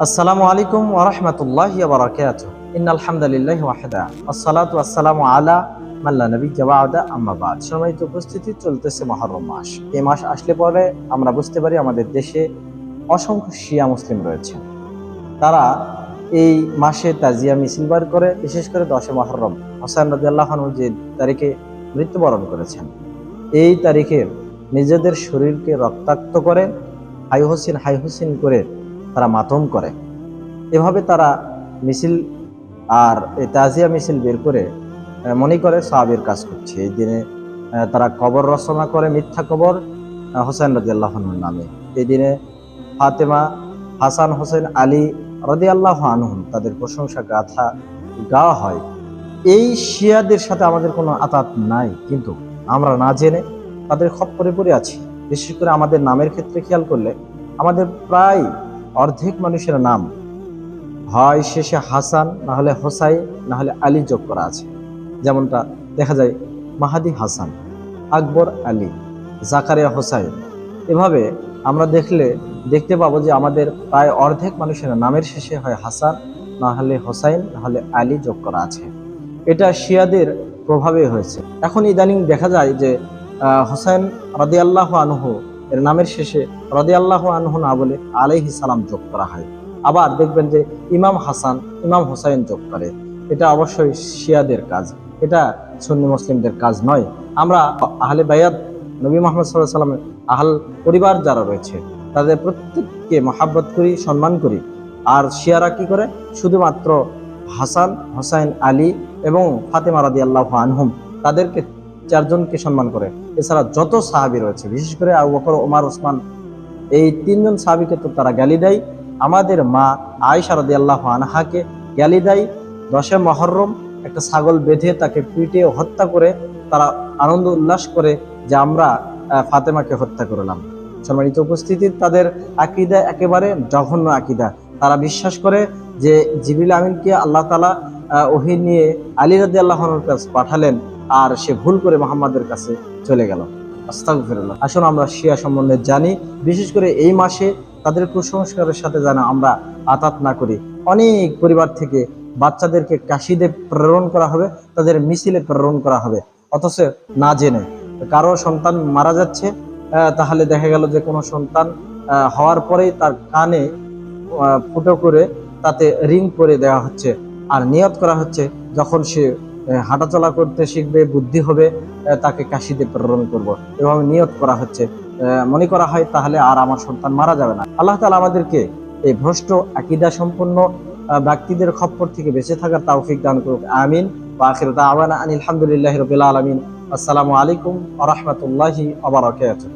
আসসালামু আলাইকুম ওরহমতুল্লাহ বারাকাত ইন আলহামদুলিল্লাহ ওয়াহদা। আসসালাতু আসসালামু আলা মাল্লা নবী জবাদা আম্মাবাদ সম্মানিত উপস্থিতি, চলতেছে মহরম মাস। এই মাস আসলে পরে আমরা বুঝতে পারি আমাদের দেশে অসংখ্য শিয়া মুসলিম রয়েছে। তারা এই মাসে তাজিয়া মিছিল বার করে, বিশেষ করে দশে মহরম হোসেন রাজি আল্লাহ যে তারিখে মৃত্যুবরণ করেছেন, এই তারিখে নিজেদের শরীরকে রক্তাক্ত করে, হাই হোসেন হাই হোসেন করে তারা মাতম করে। এভাবে তারা মিছিল আর তাজিয়া মিছিল বের করে মনে করে সাহাবের কাজ করছে। এই দিনে তারা কবর রচনা করে মিথ্যা কবর হোসেন রাজিয়াল্লাহনুর নামে। এই দিনে ফাতেমা হাসান হোসেন আলী রদি আল্লাহ আনহুন তাদের প্রশংসা গাথা গাওয়া হয়। এই শিয়াদের সাথে আমাদের কোনো আতাত নাই, কিন্তু আমরা না জেনে তাদের খপ্পরে পড়ে আছি। বিশেষ করে আমাদের নামের ক্ষেত্রে খেয়াল করলে আমাদের প্রায় অর্ধেক মানুষের নাম। হয় শেষে হাসান না হলে হোসাই না হলে আলী যোগ করা আছে। যেমনটা দেখা যায়, মাহাদি হাসান, আকবর আলী, জাকারিয়া হোসাইন। এভাবে আমরা দেখলে, দেখতে পাবো যে আমাদের প্রায় অর্ধেক মানুষের নামের শেষে হয় হাসান না হলে হোসাইন না হলে আলী যোগ করা আছে। এটা শিয়াদের প্রভাবে হয়েছে। এখন ইদানিং দেখা যায় যে হোসেন রদি আল্লাহ আনহু এর নামের শেষে রদি আল্লাহ আনহু না বলে আলাইহি সালাম যোগ করা হয়। আবার দেখবেন যে ইমাম হাসান, ইমাম হোসাইন যোগ করে। এটা অবশ্যই শিয়াদের কাজ। এটা সুন্নি মুসলিমদের কাজ নয়। আমরা আহলে বায়াত, নবী মোহাম্মদ সাল্লাহ সাল্লামের আহল পরিবার যারা রয়েছে, তাদের প্রত্যেককে মহাব্বত করি, সম্মান করি। আর শিয়ারা কি করে? শুধুমাত্র হাসান, হোসাইন, আলী এবং ফাতেমা রাদি আল্লাহ আনহুম, তাদেরকে চারজনকে সম্মান করে। এছাড়া যত সাহাবি রয়েছে, বিশেষ করে আবু বকর, ওমার, ওসমান, এই তিনজন সাহাবিকে তো তারা গালি দেয়। আমাদের মা আয়েশা রাদি আল্লাহ আনহাকে গালি দেয়। দশে মহরম একটা ছাগল বেঁধে তাকে পিটিয়ে হত্যা করে তারা আনন্দ উল্লাস করে যে আমরা ফাতেমাকে হত্যা করলাম। সম্মানিত উপস্থিতি তাদের আকিদা একেবারে জঘন্য আকিদা। তারা বিশ্বাস করে যে জিবিল আমিনকে আল্লাহ তালা ওহি নিয়ে আলী রাদি আল্লাহর কাছে পাঠালেন আর সে ভুল করে মোহাম্মদের কাছে চলে গেল। আস্তাগফিরুল্লাহ। আসুন আমরা শিয়া সম্বন্ধে জানি, বিশেষ করে এই মাসে তাদের কুসংস্কারের সাথে যেন আমরা আতাত না করি। অনেক পরিবার থেকে বাচ্চাদেরকে কাশিদে প্রেরণ করা হবে, তাদের মিছিলে প্রেরণ করা হবে, অথচ না জেনে। কারও সন্তান মারা যাচ্ছে তাহলে দেখা গেল যে কোনো সন্তান হওয়ার পরেই তার কানে ফুটো করে তাতে রিং করে দেওয়া হচ্ছে। আর নিয়ত করা হচ্ছে যখন সে হাঁটাচলা করতে শিখবে, বুদ্ধি হবে তাকে কাশিতে প্রেরণ করব। এভাবে নিয়ত করা হচ্ছে। মনে করা হয় তাহলে আর আমার সন্তান মারা যাবে না। আল্লাহ তালা আমাদেরকে এই ভ্রষ্ট আকিদা সম্পন্ন ব্যক্তিদের খপ্পর থেকে বেঁচে থাকার তৌফিক দান করুক। আমিন। আখির দাওয়ানা আনিল হামদুলিল্লাহি রাব্বিল আলামিন। আসসালামু আলাইকুম ওয়া রাহমাতুল্লাহি বারাকাতুহু।